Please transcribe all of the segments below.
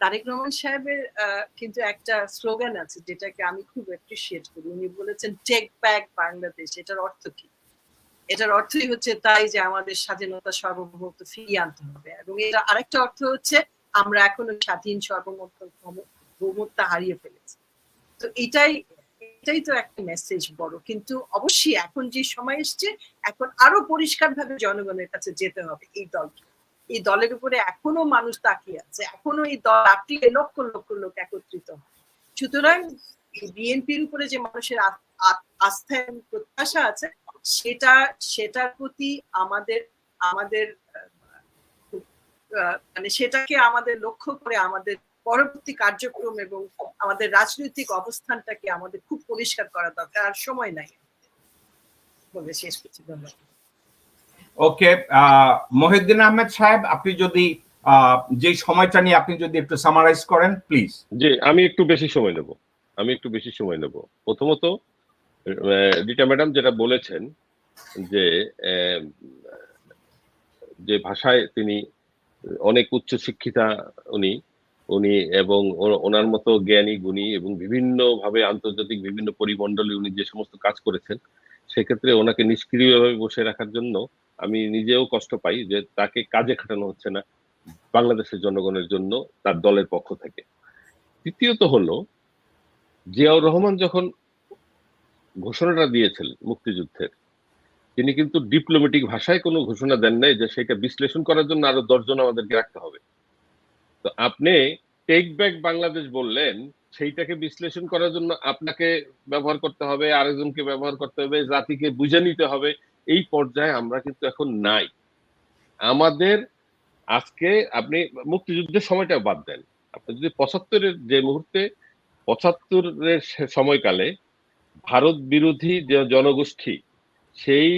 তারেক রহমান সাহেবের কিন্তু একটা স্লোগান আছে যেটাকে আমি খুব অ্যাপ্রিসিয়েট করি। উনি বলেছেন টেক ব্যাক বাংলাদেশ এটার অর্থ কি? এটার অর্থই হচ্ছে তাই যে আমাদের স্বাধীনতা সার্বভৌমত্ব ফিরিয়ে আনতে হবে। এবং এটা আরেকটা অর্থ হচ্ছে, আমরা এখনও স্বাধীন, সার্বভৌমত্ব ভৌমত্ব হারিয়ে ফেলেছি। তো এটাই এটাই তো একটা মেসেজ বড়। কিন্তু অবশ্যই এখন যে সময় এসছে, এখন আরও পরিষ্কার ভাবে জনগণের কাছে যেতে হবে এই দলকে। এই দলের উপরে এখনও মানুষ তাকিয়ে আছে, এখনও এই দল ডাকলে লক্ষ লক্ষ লোক একত্রিত। সুতরাং বিএনপির উপরে যে মানুষের আস্থা এবং প্রত্যাশা আছে, সেটা, সেটার প্রতি আমাদের আমাদের মানে সেটাকে আমাদের লক্ষ্য করে আমাদের পরবর্তী কার্যক্রম এবং আমাদের রাজনৈতিক অবস্থানটাকে আমাদের খুব পরিষ্কার করা দরকার, আর সময় নাই। বলে শেষ করছি, ধন্যবাদ। ওকে মহিউদ্দিন আহমেদ সাহেব আপনি যদি আহ, যে সময়টা নিয়ে আপনি যদি একটু সামারাইজ করেন প্লিজ জি আমি একটু বেশি সময় নেব। আমি একটু বেশি সময় নেব। প্রথমত রিটা ম্যাডাম যেটা বলেছেন যে যে ভাষায় তিনি অনেক উচ্চ শিক্ষিতা উনি উনি এবং ওনার মতো জ্ঞানী গুণী এবং বিভিন্নভাবে আন্তর্জাতিক বিভিন্ন পরিমণ্ডলে উনি যে সমস্ত কাজ করেছেন সেক্ষেত্রে ওনাকে নিষ্ক্রিয়ভাবে বসে রাখার জন্য আমি নিজেও কষ্ট পাই যে তাকে কাজে খাটানো হচ্ছে না বাংলাদেশের জনগণের জন্য, তার দলের পক্ষ থেকে। তৃতীয়ত হলো, জিয়াউর রহমান যখন ঘোষণাটা দিয়েছিলেন মুক্তিযুদ্ধের, তিনি কিন্তু ডিপ্লোমেটিক ভাষায় কোনো ঘোষণা দেন নাই যে সেটা বিশ্লেষণ করার জন্য আরও দশজন আমাদেরকে রাখতে হবে। তো আপনি টেক ব্যাক বাংলাদেশ বললেন, সেইটাকে বিশ্লেষণ করার জন্য আপনাকে ব্যবহার করতে হবে, আরেকজনকে ব্যবহার করতে হবে, জাতিকে বুঝে নিতে হবে এই পর্যায়ে আমরা কিন্তু এখন নাই। আমাদের আজকে আপনি মুক্তিযুদ্ধের সময়টা বাদ দেন। আপনি যদি পঁচাত্তরের যে মুহূর্তে, পঁচাত্তরের সময়কালে ভারত বিরোধী যে জনগোষ্ঠী, সেই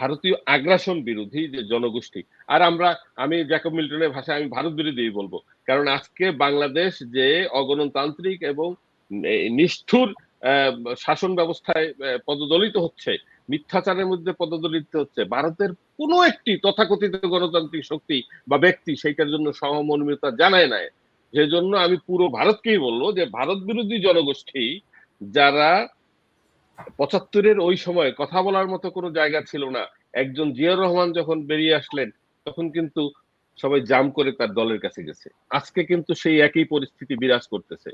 ভারতীয় আগ্রাসন বিরোধী যে জনগোষ্ঠী, আর আমরা, আমি জ্যাকব মিল্টনের ভাষায় আমি ভারত বিরোধী বলব, কারণ আজকে বাংলাদেশ যে অগণতান্ত্রিক এবং নিষ্ঠুর শাসন ব্যবস্থায় পদদলিত হচ্ছে মিথ্যাচারের মধ্যে পদদলিত হচ্ছে। ভারতের কোনো একটি তথাকথিত গণতান্ত্রিক শক্তি বা ব্যক্তি সেইটার জন্য সহমর্মিতা জানায় নাই। সেজন্য আমি পুরো ভারতকেই বলব যে ভারত বিরোধী জনগোষ্ঠী যারা পঁচাত্তরের ওই সময় কথা বলার মতো কোনো জায়গা ছিল না, একজন জিয়াউর রহমান যখন বেরিয়ে আসলেন, তখন কিন্তু সবাই জাম করে তার দলের কাছে গেছে। আজকে কিন্তু সেই একই পরিস্থিতি বিরাজ করতেছে।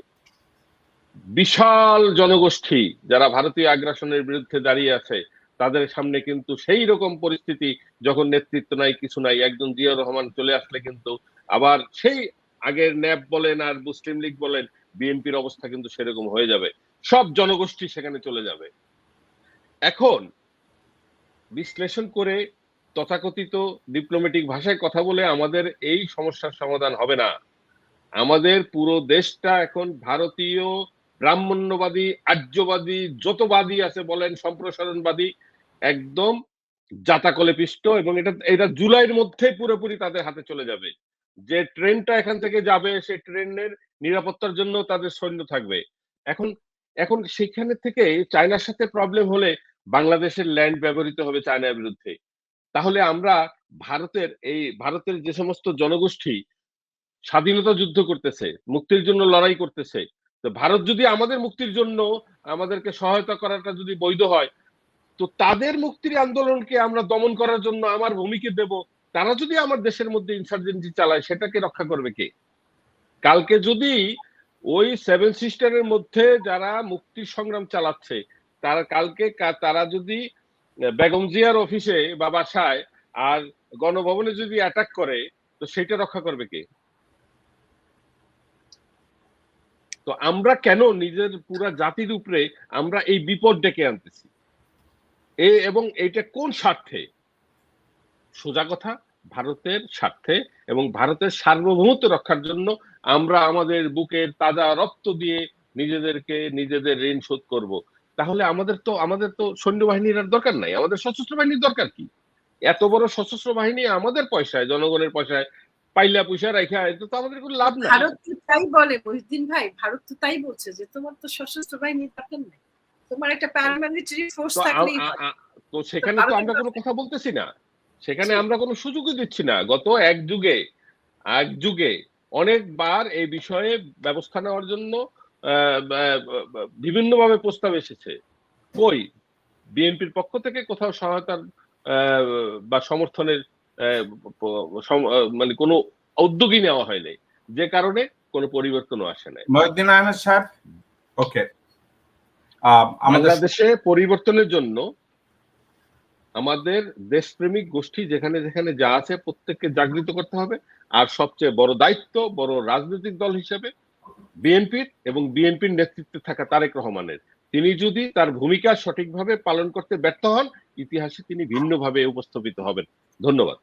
বিশাল জনগোষ্ঠী যারা ভারতীয় আগ্রাসনের বিরুদ্ধে দাঁড়িয়ে আছে তাদের সামনে কিন্তু সেই রকম পরিস্থিতি যখন নেতৃত্ব নাই, কিছু নাই, একজন জিয়াউর রহমান চলে আসলে কিন্তু আবার সেই আগের ন্যাপ বলেন আর মুসলিম লীগ বলেন, বিএনপির অবস্থা কিন্তু সেরকম হয়ে যাবে। সব জনগোষ্ঠী সেখানে চলে যাবে। এখন বিশ্লেষণ করে তথাকথিত ডিপ্লোমেটিক ভাষায় কথা বলে আমাদের এই সমস্যার সমাধান হবে না। আমাদের পুরো দেশটা এখন ভারতীয় ব্রাহ্মণ্যবাদী, আর্যবাদী, যতবাদী আছে বলেন, সম্প্রসারণবাদী, একদম জাতাকলে পিষ্ট এবং এটা এটা জুলাইয়ের মধ্যে পুরোপুরি তাদের হাতে চলে যাবে। যে ট্রেনটা এখান থেকে যাবে সেই ট্রেনের নিরাপত্তার জন্য তাদের সৈন্য থাকবে। এখন এখন সেখানে থেকে চায়নার সাথে প্রবলেম হলে বাংলাদেশের ল্যান্ড ব্যবহৃত হবে চায়নার বিরুদ্ধে। তাহলে আমরা ভারতের এই, ভারতের যে সমস্ত জনগোষ্ঠী স্বাধীনতা যুদ্ধ করতেছে, মুক্তির জন্য লড়াই করতেছে তো ভারত যদি আমাদের মুক্তির জন্য আমাদেরকে সহায়তা করাটা যদি বৈধ হয়, তো তাদের মুক্তির আন্দোলনকে আমরা দমন করার জন্য আমার ভূমিকে দেব, তারা যদি আমার দেশের মধ্যে ইনসার্জেন্সি চালায়, সেটাকে রক্ষা করবে কে? কালকে যদি ওই সেভেন সিস্টারের মধ্যে যারা মুক্তি সংগ্রাম চালাচ্ছে, তারা কালকে তারা যদি বেগম জিয়ার অফিসে বা বাসায় আর গণভবনে যদি অ্যাটাক করে, তো সেটা রক্ষা করবে কে? তো আমরা কেন নিজের পুরা জাতির উপরে আমরা এই বিপদ ডেকে আনতেছি? এ এবং এটা কোন স্বার্থে? সোজা কথা, ভারতের স্বার্থে এবং ভারতের সার্বভৌমত্ব রক্ষার জন্য আমরা আমাদের বুকের তাজা রক্ত দিয়ে নিজেদেরকে নিজেদের ঋণ শোধ করব। তাহলে আমাদের তো আমাদের তো সৈন্যবাহিনীর আর দরকার নাই। আমাদের সশস্ত্র বাহিনীর দরকার কি? এত বড় সশস্ত্র বাহিনী আমাদের পয়সায়, জনগণের পয়সায় পাইলা পয়সা রাখা এটা তো আমাদের কোনো লাভ নাই। ভারত তো তাই বলে মহিউদ্দিন ভাই ভারত তো তাই বলছে যে তোমার তো সশস্ত্র বাহিনী দরকার নেই। তোমার একটা প্যারামিলিটারি ফোর্স থাকলেই তো সেখানে তো আমরা কোনো কথা বলতেছি না। সেখানে আমরা কোনো সুযোগই দিচ্ছি না। গত এক যুগে এক যুগে অনেকবার এই বিষয়ে ব্যবস্থা নেওয়ার জন্য বিভিন্নভাবে প্রস্তাব এসেছে। কই? বিএনপির পক্ষ থেকে কোথাও সহায়তার আহ, বা সমর্থনের মানে কোনো উদ্যোগই নেওয়া হয়নি যে কারণে কোনো পরিবর্তনও আসে নাই। মহিউদ্দিন আহমেদ সাহেব ওকে। আমাদের বাংলাদেশে পরিবর্তনের জন্য আমাদের দেশপ্রেমিক গোষ্ঠী যেখানে যেখানে যা আছে প্রত্যেককে জাগৃত করতে হবে। আর সবচেয়ে বড় দায়িত্ব বড় রাজনৈতিক দল হিসেবে বিএনপির এবং বিএনপির নেতৃত্বে থাকা তারেক রহমানের। তিনি যদি তার ভূমিকা সঠিকভাবে পালন করতে ব্যর্থ হন, ইতিহাসে তিনি ভিন্নভাবে উপস্থাপিত হবেন। ধন্যবাদ।